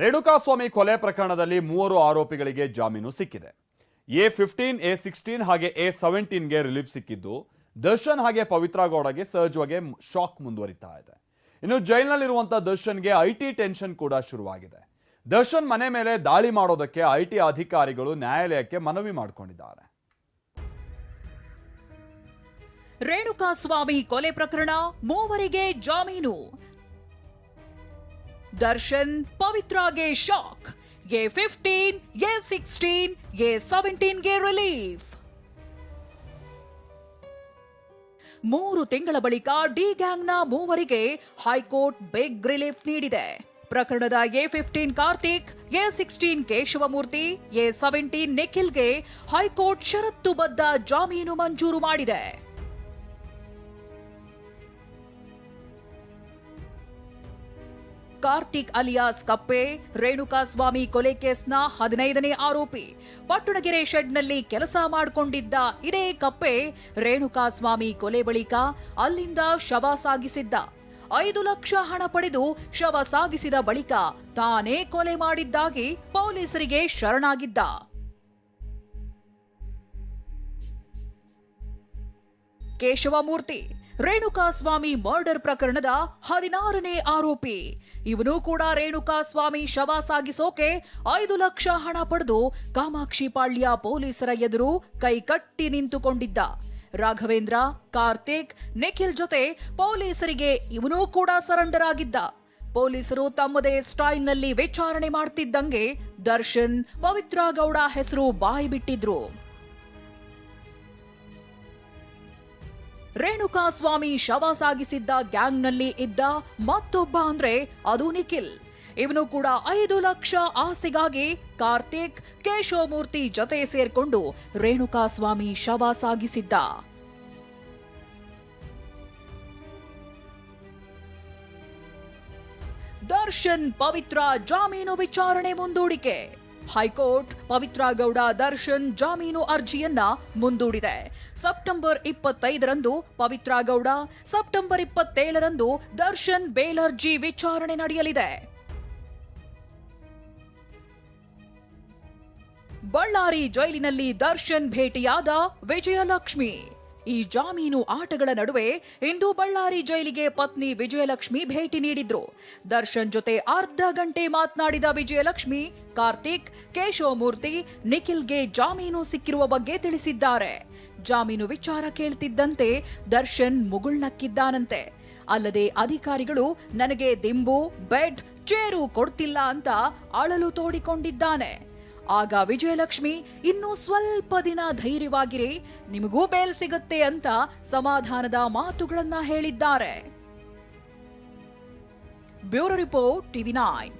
ರೇಣುಕಾಸ್ವಾಮಿ ಕೊಲೆ ಪ್ರಕರಣದಲ್ಲಿ ಮೂವರು ಆರೋಪಿಗಳಿಗೆ ಜಾಮೀನು ಸಿಕ್ಕಿದೆ. ಎ ಫಿಫ್ಟೀನ್, ಎ ಸಿಕ್ಸ್ಟೀನ್ ಹಾಗೆ ಎ ಸೆವೆಂಟೀನ್ಗೆ ರಿಲೀಫ್ ಸಿಕ್ಕಿದ್ದು ದರ್ಶನ್ ಹಾಗೆ ಪವಿತ್ರ ಗೌಡಗೆ ಶಾಕ್ ಮುಂದುವರಿತಾ ಇದೆ. ಇನ್ನು ಜೈಲ್ನಲ್ಲಿರುವಂಥ ದರ್ಶನ್ಗೆ ಐ ಟಿ ಟೆನ್ಷನ್ ಕೂಡ ಶುರುವಾಗಿದೆ. ದರ್ಶನ್ ಮನೆ ಮೇಲೆ ದಾಳಿ ಮಾಡೋದಕ್ಕೆ ಐ ಟಿ ಅಧಿಕಾರಿಗಳು ನ್ಯಾಯಾಲಯಕ್ಕೆ ಮನವಿ ಮಾಡಿಕೊಂಡಿದ್ದಾರೆ. ರೇಣುಕಾಸ್ವಾಮಿ ಕೊಲೆ ಪ್ರಕರಣ ಮೂವರಿಗೆ ಜಾಮೀನು. Darshan ಪವಿತ್ರಾಗೆ shock. A fifteen, A sixteen, A ಸೆವೆಂಟೀನ್ಗೆ relief. ಮೂರು ತಿಂಗಳ ಬಳಿಕ ಡಿ ಗ್ಯಾಂಗ್ನ ಮೂವರಿಗೆ ಹೈಕೋರ್ಟ್ ಬಿಗ್ ರಿಲೀಫ್ ನೀಡಿದೆ. ಪ್ರಕರಣದ A fifteen Karthik, A sixteen Keshavamurthy, A seventeen ನಿಖಿಲ್ಗೆ high court ಷರತ್ತುಬದ್ಧ ಜಾಮೀನು ಮಂಜೂರು ಮಾಡಿದೆ. ಕಾರ್ತಿಕ್ ಅಲಿಯಾಸ್ ಕಪ್ಪೆ ರೇಣುಕಾಸ್ವಾಮಿ ಕೊಲೆ ಕೇಸ್ನ ಹದಿನೈದನೇ ಆರೋಪಿ. ಪಟ್ಟಣಗೆರೆ ಶೆಡ್ನಲ್ಲಿ ಕೆಲಸ ಮಾಡಿಕೊಂಡಿದ್ದ ಇದೇ ಕಪ್ಪೆ ರೇಣುಕಾಸ್ವಾಮಿ ಕೊಲೆ ಬಳಿಕ ಅಲ್ಲಿಂದ ಶವ ಸಾಗಿಸಿದ್ದ. ಐದು ಲಕ್ಷ ಹಣ ಪಡೆದು ಶವ ಸಾಗಿಸಿದ ಬಳಿಕ ತಾನೇ ಕೊಲೆ ಮಾಡಿದ್ದಾಗಿ ಪೊಲೀಸರಿಗೆ ಶರಣಾಗಿದ್ದ. ಕೇಶವಮೂರ್ತಿ ರೇಣುಕಾಸ್ವಾಮಿ ಮರ್ಡರ್ ಪ್ರಕರಣದ ಹದಿನಾರನೇ ಆರೋಪಿ. ಇವನು ಕೂಡ ರೇಣುಕಾಸ್ವಾಮಿ ಶವ ಸಾಗಿಸೋಕೆ ಐದು ಲಕ್ಷ ಹಣ ಪಡೆದು ಕಾಮಾಕ್ಷಿಪಾಳ್ಯ ಪೊಲೀಸರ ಎದುರು ಕೈಕಟ್ಟಿ ನಿಂತುಕೊಂಡಿದ್ದ. ರಾಘವೇಂದ್ರ, ಕಾರ್ತಿಕ್, ನಿಖಿಲ್ ಜೊತೆ ಪೊಲೀಸರಿಗೆ ಇವನೂ ಕೂಡ ಸರೆಂಡರ್ ಆಗಿದ್ದ ಪೊಲೀಸರು ತಮ್ಮದೇ ಸ್ಟೈಲ್ನಲ್ಲಿ ವಿಚಾರಣೆ ಮಾಡ್ತಿದ್ದಂಗೆ ದರ್ಶನ್, ಪವಿತ್ರ ಗೌಡ ಹೆಸರು ಬಾಯಿ ಬಿಟ್ಟಿದ್ರು ರೇಣುಕಾಸ್ವಾಮಿ ಶವ ಸಾಗಿಸಿದ್ದ ಗ್ಯಾಂಗ್ನಲ್ಲಿ ಇದ್ದ ಮತ್ತೊಬ್ಬ ಅಂದ್ರೆ ಅದು ನಿಖಿಲ್. ಇವನು ಕೂಡ ಐದು ಲಕ್ಷ ಆಸೆಗಾಗಿ ಕಾರ್ತಿಕ್, ಕೇಶವಮೂರ್ತಿ ಜೊತೆ ಸೇರ್ಕೊಂಡು ರೇಣುಕಾಸ್ವಾಮಿ ಶವ ಸಾಗಿಸಿದ್ದ. ದರ್ಶನ್ ಪವಿತ್ರ ಜಾಮೀನು ವಿಚಾರಣೆ ಮುಂದೂಡಿಕೆ. ಹೈಕೋರ್ಟ್ ಪವಿತ್ರ ಗೌಡ ದರ್ಶನ್ ಜಾಮೀನು ಅರ್ಜಿಯನ್ನ ಮುಂದೂಡಿದೆ. ಸೆಪ್ಟೆಂಬರ್ ಇಪ್ಪತ್ತೈದರಂದು ಪವಿತ್ರ ಗೌಡ, ಸೆಪ್ಟೆಂಬರ್ ಇಪ್ಪತ್ತೇಳರಂದು ದರ್ಶನ್ ಬೇಲ್ ಅರ್ಜಿ ವಿಚಾರಣೆ ನಡೆಯಲಿದೆ. ಬಳ್ಳಾರಿ ಜೈಲಿನಲ್ಲಿ ದರ್ಶನ್ ಭೇಟಿಯಾದ ವಿಜಯಲಕ್ಷ್ಮಿ. ಈ ಜಾಮೀನು ಆಟಗಳ ನಡುವೆ ಇಂದು ಬಳ್ಳಾರಿ ಜೈಲಿಗೆ ಪತ್ನಿ ವಿಜಯಲಕ್ಷ್ಮಿ ಭೇಟಿ ನೀಡಿದ್ರು. ದರ್ಶನ್ ಜೊತೆ ಅರ್ಧ ಗಂಟೆ ಮಾತನಾಡಿದ ವಿಜಯಲಕ್ಷ್ಮಿ, ಕಾರ್ತಿಕ್, ಕೇಶವಮೂರ್ತಿ, ನಿಖಿಲ್ಗೆ ಜಾಮೀನು ಸಿಕ್ಕಿರುವ ಬಗ್ಗೆ ತಿಳಿಸಿದ್ದಾರೆ. ಜಾಮೀನು ವಿಚಾರ ಕೇಳ್ತಿದ್ದಂತೆ ದರ್ಶನ್ ಮುಗುಳ್ನಕ್ಕಿದ್ದಾನಂತೆ. ಅಲ್ಲದೆ ಅಧಿಕಾರಿಗಳು ನನಗೆ ದಿಂಬು, ಬೆಡ್, ಚೇರು ಕೊಡ್ತಿಲ್ಲ ಅಂತ ಅಳಲು ತೋಡಿಕೊಂಡಿದ್ದಾನೆ. ಆಗ ವಿಜಯಲಕ್ಷ್ಮಿ ಇನ್ನೂ ಸ್ವಲ್ಪ ದಿನ ಧೈರ್ಯವಾಗಿರಿ, ನಿಮಗೂ ಬೇಲ್ ಸಿಗುತ್ತೆ ಅಂತ ಸಮಾಧಾನದ ಮಾತುಗಳನ್ನ ಹೇಳಿದ್ದಾರೆ. Bureau report TV nine.